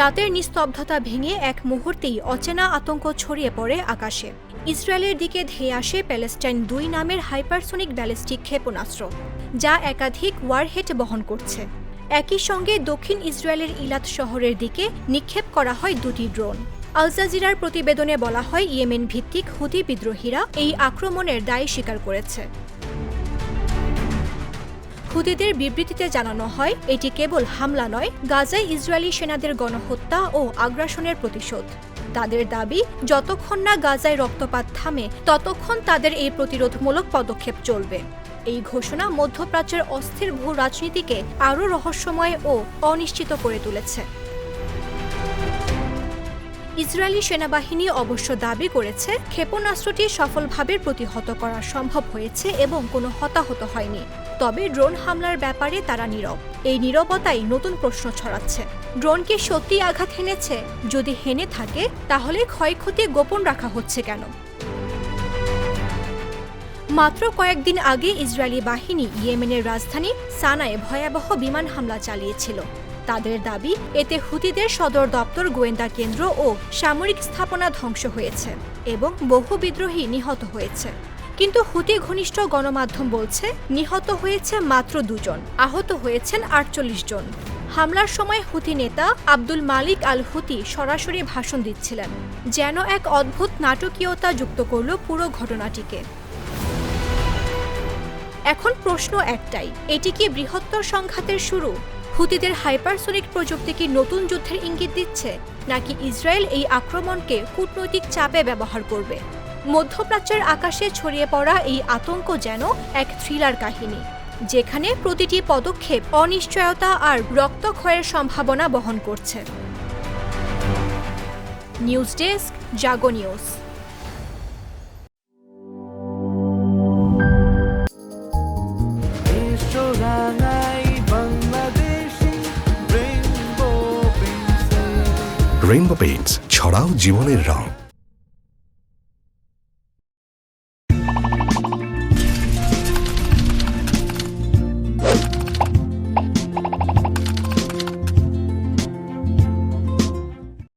রাতের নিস্তব্ধতা ভেঙে এক মুহূর্তেই অচেনা আতঙ্ক ছড়িয়ে পড়ে আকাশে। ইসরায়েলের দিকে ধেয়ে আসে প্যালেস্টাইন দুই নামের হাইপারসোনিক ব্যালিস্টিক ক্ষেপণাস্ত্র, যা একাধিক ওয়ারহেড বহন করছে। একই সঙ্গে দক্ষিণ ইসরায়েলের ইলাত শহরের দিকে নিক্ষেপ করা হয় দুটি ড্রোন। আল জাজিরার প্রতিবেদনে বলা হয় ইয়েমেন ভিত্তিক হুতি বিদ্রোহীরা এই আক্রমণের দায় স্বীকার করেছে। হুতিদের বিবৃতিতে জানানো হয়, এটি কেবল হামলা নয়, গাজায় ইসরায়েলি সেনাদের গণহত্যা ও আগ্রাসনের প্রতিশোধ। তাদের দাবি, যতক্ষণ না গাজায় রক্তপাত থামে, ততক্ষণ তাদের এই প্রতিরোধমূলক পদক্ষেপ চলবে। এই ঘোষণা মধ্যপ্রাচ্যের অস্থির ভূ রাজনীতিকে আরও রহস্যময় ও অনিশ্চিত করে তুলেছে। ইসরায়েলি সেনাবাহিনী অবশ্য দাবি করেছে, ক্ষেপণাস্ত্রটি সফলভাবে প্রতিহত করা সম্ভব হয়েছে এবং কোনো হতাহত হয়নি। তবে ড্রোন হামলার ব্যাপারে তারা নীরব। এই নীরবতাই নতুন প্রশ্ন ছড়াচ্ছে। ড্রোনকে সত্যি আঘাত হেনেছে? যদি হেনে থাকে, তাহলে ক্ষয়ক্ষতি গোপন রাখা হচ্ছে কেন? মাত্র কয়েকদিন আগে ইসরায়েলি বাহিনী ইয়েমেনের রাজধানী সানায় ভয়াবহ বিমান হামলা চালিয়েছিল। তাদের দাবি, এতে হুতিদের সদর দপ্তর, গোয়েন্দা কেন্দ্র ও সামরিক স্থাপনা ধ্বংস হয়েছে এবং বহু বিদ্রোহী নিহত হয়েছে। কিন্তু হুতি ঘনিষ্ঠ গণমাধ্যম বলছে, নিহত হয়েছে মাত্র দুজন, আহত হয়েছেন আটচল্লিশ জন। হামলার সময় হুতি নেতা আব্দুল মালিক আল হুতি সরাসরি ভাষণ দিচ্ছিলেন, যেন এক অদ্ভুত নাটকীয়তা যুক্ত করল পুরো ঘটনাটিকে। এখন প্রশ্ন একটাই, এটি কি বৃহত্তর সংঘাতের শুরু? হুতিদের হাইপারসোনিক প্রযুক্তি কি নতুন যুদ্ধের ইঙ্গিত দিচ্ছে? নাকি ইসরায়েল এই আক্রমণকে কূটনৈতিক চাপে ব্যবহার করবে? মধ্যপ্রাচ্যের আকাশে ছড়িয়ে পড়া এই আতঙ্ক যেন এক থ্রিলার কাহিনী, যেখানে প্রতিটি পদক্ষেপ অনিশ্চয়তা আর রক্তক্ষয়ের সম্ভাবনা বহন করছে। News desk, Jago news. Rainbow Paints ছড়াও জীবনের রং।